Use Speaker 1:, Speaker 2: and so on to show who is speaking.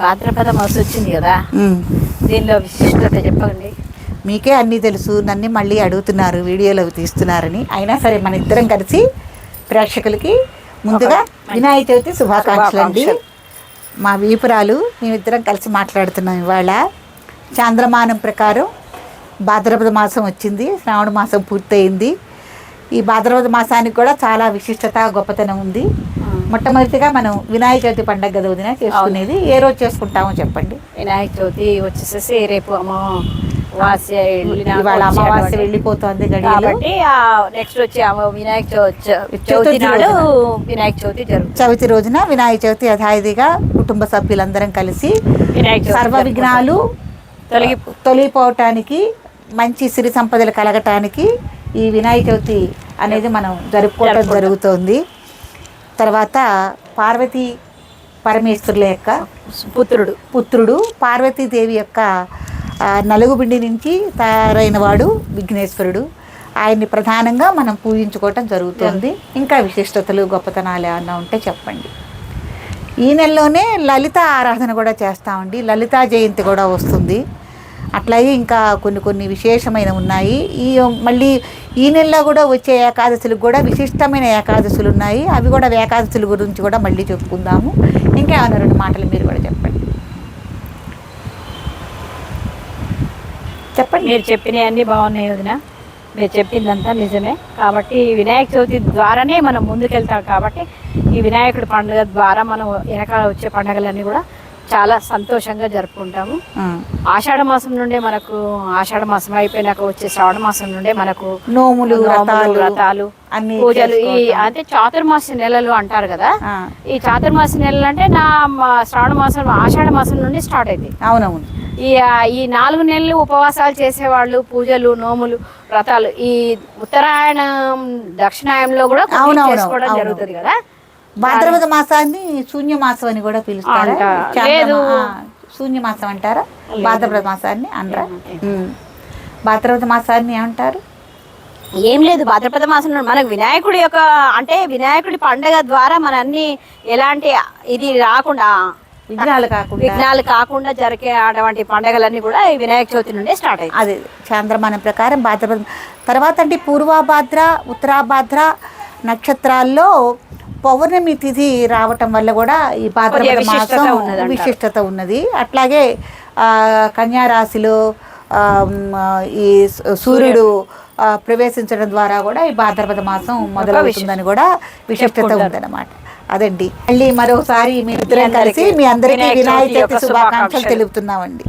Speaker 1: భాద్రపద మాసం వచ్చింది కదా? దీనిలో విశిష్టత చెప్పండి.
Speaker 2: మీకే అన్నీ తెలుసు నన్ను మళ్ళీ అడుగుతున్నారు వీడియోలు తీస్తున్నారని. అయినా సరే మన ఇద్దరం కలిసి ప్రేక్షకులకి ముందుగా వినాయక చవితి శుభాకాంక్షలు అండి. మా వీపురాలు మేమిద్దరం కలిసి మాట్లాడుతున్నాం ఇవాళ. చాంద్రమానం ప్రకారం భాద్రపద మాసం వచ్చింది శ్రావణ మాసం పూర్తయింది. ఈ భాద్రపద మాసానికి కూడా చాలా విశిష్టత గొప్పతనం ఉంది. మొట్టమొదటిగా మనం వినాయక చవితి పండగ కదా వదిన చేసుకునేది ఏ రోజు చేసుకుంటామో చెప్పండి.
Speaker 1: వినాయక చవితి వచ్చేసేసి రేపు అమావాస్య
Speaker 2: ఇవాళ అమావాస్య వెళ్ళిపోతుంది
Speaker 1: కాబట్టి నెక్స్ట్ వచ్చి వినాయక చవితి నాడు వినాయక చవితి జరుగుతుంది.
Speaker 2: చవితి రోజున వినాయక చవితి యథావిధిగా కుటుంబ సభ్యులందరం కలిసి సర్వ విఘ్నాలు
Speaker 1: తొలగి
Speaker 2: తొలగిపోవటానికి మంచి సిరి సంపదలు కలగటానికి ఈ వినాయక చవితి అనేది మనం జరుపుకోవడం. జరుగుతోంది. తర్వాత పార్వతీ పరమేశ్వరుల యొక్క
Speaker 1: పుత్రుడు.
Speaker 2: పుత్రుడు. పార్వతీదేవి యొక్క నలుగుబిండి నుంచి తయారైన వాడు విఘ్నేశ్వరుడు. ఆయన్ని ప్రధానంగా మనం పూజించుకోవటం జరుగుతుంది. ఇంకా విశిష్టతలు గొప్పతనాలు ఏమన్నా ఉంటే చెప్పండి. ఈ నెలలోనే లలిత ఆరాధన కూడా చేస్తామండి. లలితా జయంతి కూడా వస్తుంది. అట్లాగే ఇంకా కొన్ని కొన్ని విశేషమైన ఉన్నాయి. ఈ మళ్ళీ ఈ నెలలో కూడా వచ్చే ఏకాదశులకు కూడా విశిష్టమైన ఏకాదశులు ఉన్నాయి. అవి కూడా ఏకాదశుల గురించి కూడా మళ్ళీ చెప్పుకుందాము. ఇంకా ఏమైనా రెండు మాటలు మీరు కూడా చెప్పండి. చెప్పండి.
Speaker 1: మీరు చెప్పినవి అన్నీ బాగున్నాయి వదిన. మీరు చెప్పిందంతా నిజమే. కాబట్టి ఈ వినాయక చవితి ద్వారానే మనం ముందుకెళ్తాం కాబట్టి ఈ వినాయకుడి పండుగ ద్వారా మనం వెనకాల వచ్చే పండుగలన్నీ కూడా చాలా సంతోషంగా జరుపుకుంటాము. ఆషాఢ మాసం నుండే మనకు ఆషాఢ మాసం అయిపోయినాక వచ్చే శ్రావణ మాసం నుండే మనకు
Speaker 2: నోములు వ్రతాలు
Speaker 1: పూజలు ఈ. అంటే చాతుర్మాస నెలలు అంటారు కదా. ఈ చాతుర్మాస నెలలు అంటే నా శ్రావణ మాసం ఆషాఢ మాసం నుండి స్టార్ట్ అవుతాయి
Speaker 2: అవునవును.
Speaker 1: ఈ ఈ నాలుగు నెలలు ఉపవాసాలు చేసేవాళ్ళు పూజలు నోములు వ్రతాలు ఈ ఉత్తరాయణం దక్షిణాయంలో కూడా చేసుకోవడం. జరుగుతుంది కదా.
Speaker 2: భాద్రపద మాసాన్ని శూన్య మాసం అని కూడా పిలుస్తారా. శూన్య మాసం అంటారా. భాద్రపద మాసాన్ని అనరా. భాద్రపద మాసాన్ని ఏమంటారు?
Speaker 1: ఏం లేదు. భాద్రపద మాసం నుండి మనకు వినాయకుడి యొక్క అంటే వినాయకుడి పండగ ద్వారా మన అన్ని ఎలాంటి ఇది రాకుండా
Speaker 2: విఘ్నాలు కాకుండా.
Speaker 1: విఘ్నాలు కాకుండా జరిగే అటువంటి పండగలన్నీ కూడా వినాయక చవితి నుండే స్టార్ట్ అవుతాయి
Speaker 2: అదే చాంద్రమానం ప్రకారం భాద్రపద తర్వాత అంటే పూర్వభాద్ర ఉత్తరాభాద్ర నక్షత్రాల్లో పౌర్ణమి తిథి రావటం వల్ల కూడా ఈ భాద్రపద మాసం. విశిష్టత ఉన్నది అట్లాగే ఆ, కన్యా రాశిలో ఆ, మ్, ఈ సూర్యుడు ప్రవేశించడం ద్వారా కూడా ఈ భాద్రపద మాసం మొదలవుతుందని కూడా విశిష్టత. ఉందన్నమాట అదండి మళ్ళీ మరోసారి మీ ఇద్దరం కలిసి మీ అందరికీ
Speaker 1: వినాయక చవితి శుభాకాంక్షలు.
Speaker 2: తెలుపుతున్నామండి